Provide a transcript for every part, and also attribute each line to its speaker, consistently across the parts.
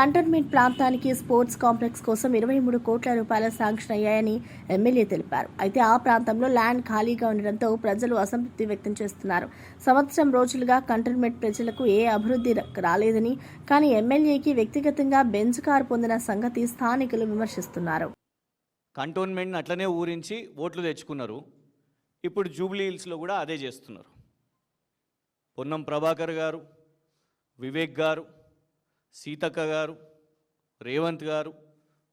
Speaker 1: Cantonment ప్రాంతానికి sports complex కోసం ఇరవై మూడు కోట్ల రూపాయల శాంక్షన్ అయ్యాయని ఎమ్మెల్యే తెలిపారు. అయితే ఆ ప్రాంతంలో ల్యాండ్ ఖాళీగా ఉండడంతో ప్రజలు అసంతృప్తి వ్యక్తం చేస్తున్నారు. సంవత్సరం రోజులుగా కంటోన్మెంట్ ప్రజలకు ఏ అభివృద్ధి రాలేదని కానీ ఎమ్మెల్యేకి వ్యక్తిగతంగా బెంచ్ కారు పొందిన సంగతి స్థానికులు విమర్శిస్తున్నారు.
Speaker 2: కంటోన్మెంట్ని అట్లనే ఊరించి ఓట్లు తెచ్చుకున్నారు. ఇప్పుడు జూబ్లీ హిల్స్లో కూడా అదే చేస్తున్నారు. పొన్నం ప్రభాకర్ గారు వివేక్ గారు సీతక్క గారు రేవంత్ గారు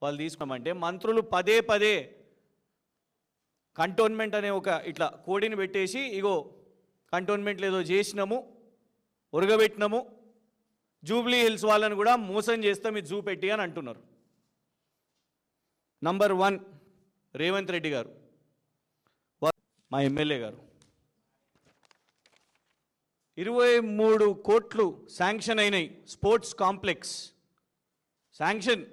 Speaker 2: వాళ్ళు తీసుకున్నామంటే మంత్రులు పదే పదే కంటోన్మెంట్ అనే ఒక ఇట్లా కోడిని పెట్టేసి ఇగో కంటోన్మెంట్లో ఏదో చేసినాము ఉరగబెట్టినాము జూబ్లీ హిల్స్ వాళ్ళని కూడా మోసం చేస్తాం ఇది చూపెట్టి అని అంటున్నారు. నంబర్ వన్ రేవంత్ రెడ్డి గారు. మా ఎమ్మెల్యే గారు. ఇరవై మూడు కోట్లు శాంక్షన్ అయినాయి స్పోర్ట్స్ కాంప్లెక్స్. శాంక్షన్.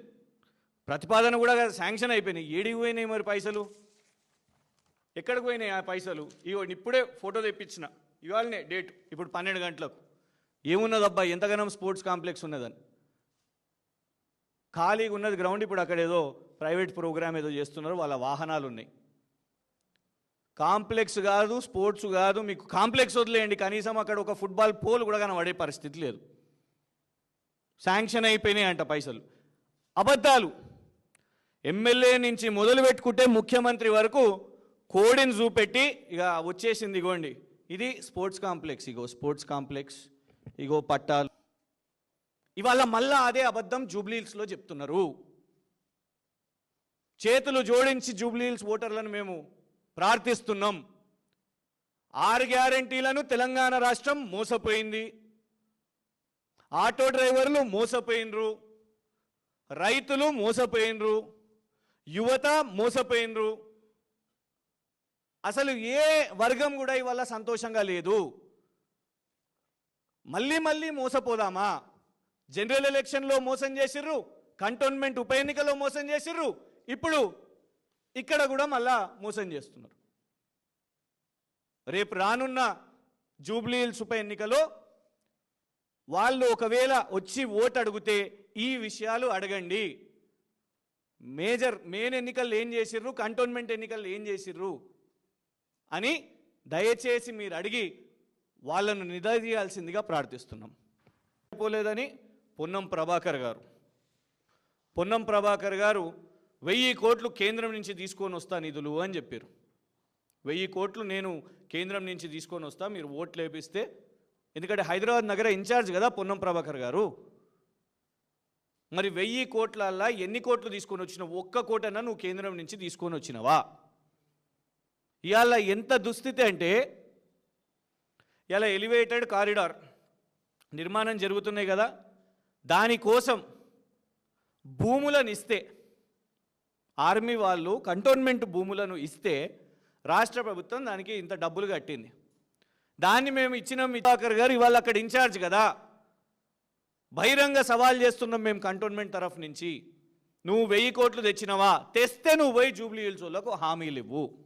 Speaker 2: ప్రతిపాదన కూడా శాంక్షన్ అయిపోయినాయి. ఏడికి పోయినాయి మరి పైసలు? ఎక్కడికి పోయినాయి ఆ పైసలు? ఇగో ఇప్పుడే ఫోటో తెప్పించిన. ఇవాళనే డేట్ ఇప్పుడు పన్నెండు గంటలకు. ఏమున్నదబ్బా ఎంతగానో స్పోర్ట్స్ కాంప్లెక్స్ ఉన్నదని? ఖాళీగా ఉన్నది గ్రౌండ్ ఇప్పుడు అక్కడ ఏదో ప్రైవేట్ ప్రోగ్రామ్ ఏదో చేస్తున్నారు వాళ్ళ వాహనాలు ఉన్నాయి. కాంప్లెక్స్ కాదు స్పోర్ట్స్ కాదు మీకు కాంప్లెక్స్ వదిలేయండి. కనీసం అక్కడ ఒక ఫుట్బాల్ పోల్ కూడా కనబడే పరిస్థితి లేదు. శాంక్షన్ అయిపోయినాయి అంట పైసలు. అబద్ధాలు. ఎమ్మెల్యే నుంచి మొదలు పెట్టుకుంటే ముఖ్యమంత్రి వరకు కోడిని చూపెట్టి ఇక వచ్చేసింది ఇగోండి. ఇది స్పోర్ట్స్ కాంప్లెక్స్. ఇగో స్పోర్ట్స్ కాంప్లెక్స్ ఇగో పట్టాలు. ఇవాళ మళ్ళా అదే అబద్ధం జూబ్లీహిల్స్లో చెప్తున్నారు. చేతులు జోడించి జూబ్లీహిల్స్ ఓటర్లను మేము ప్రార్థిస్తున్నాం. ఆరు గ్యారంటీలను తెలంగాణ రాష్ట్రం మోసపోయింది. ఆటో డ్రైవర్లు మోసపోయినరు రైతులు మోసపోయినరు యువత మోసపోయినరు అసలు ఏ వర్గం కూడా ఇవాళ సంతోషంగా లేదు. మళ్ళీ మళ్ళీ మోసపోదామా? జనరల్ ఎలక్షన్లో మోసం చేసిర్రు. కంటోన్మెంట్ ఉప ఎన్నికలో మోసం చేసిర్రు. ఇప్పుడు ఇక్కడ కూడా మళ్ళా మోసం చేస్తున్నారు. రేపు రానున్న జూబ్లీ హిల్స్ ఉప ఎన్నికలో వాళ్ళు ఒకవేళ వచ్చి ఓటు అడిగితే ఈ విషయాలు అడగండి. మేజర్ మెయిన్ ఎన్నికలు ఏం చేసిర్రు కంటోన్మెంట్ ఎన్నికలు ఏం చేసిర్రు అని దయచేసి మీరు అడిగి వాళ్ళను నిలదీయాల్సిందిగా ప్రార్థిస్తున్నాం. పోలేదని పొన్నం ప్రభాకర్ గారు. పొన్నం ప్రభాకర్ గారు వెయ్యి కోట్లు కేంద్రం నుంచి తీసుకొని వస్తా నిధులు అని చెప్పారు. వెయ్యి కోట్లు నేను కేంద్రం నుంచి తీసుకొని వస్తా మీరు ఓట్లు వేపిస్తే. ఎందుకంటే హైదరాబాద్ నగర ఇన్ఛార్జ్ కదా పొన్నం ప్రభాకర్ గారు. మరి వెయ్యి కోట్లల్లా ఎన్ని కోట్లు తీసుకొని వచ్చినావు? ఒక్క కోటన్నా నువ్వు కేంద్రం నుంచి తీసుకొని వచ్చినవా? ఇవాళ ఎంత దుస్థితి అంటే ఇలా ఎలివేటెడ్ కారిడార్ నిర్మాణం జరుగుతున్నాయి కదా. దానికోసం భూములనిస్తే ఆర్మీ వాళ్ళు కంటోన్మెంట్ భూములను ఇస్తే రాష్ట్ర ప్రభుత్వం దానికి ఇంత డబ్బులు కట్టింది. దాన్ని మేము ఇచ్చిన మితాకర్ గారు ఇవాళ అక్కడ ఇన్ఛార్జ్ కదా. బహిరంగ సవాల్ చేస్తున్నాం మేము కంటోన్మెంట్ తరఫు నుంచి. నువ్వు వెయ్యి కోట్లు తెచ్చినవా? తెస్తే నువ్వు పోయి జూబ్లీ హిల్స్ హామీలు ఇవ్వు.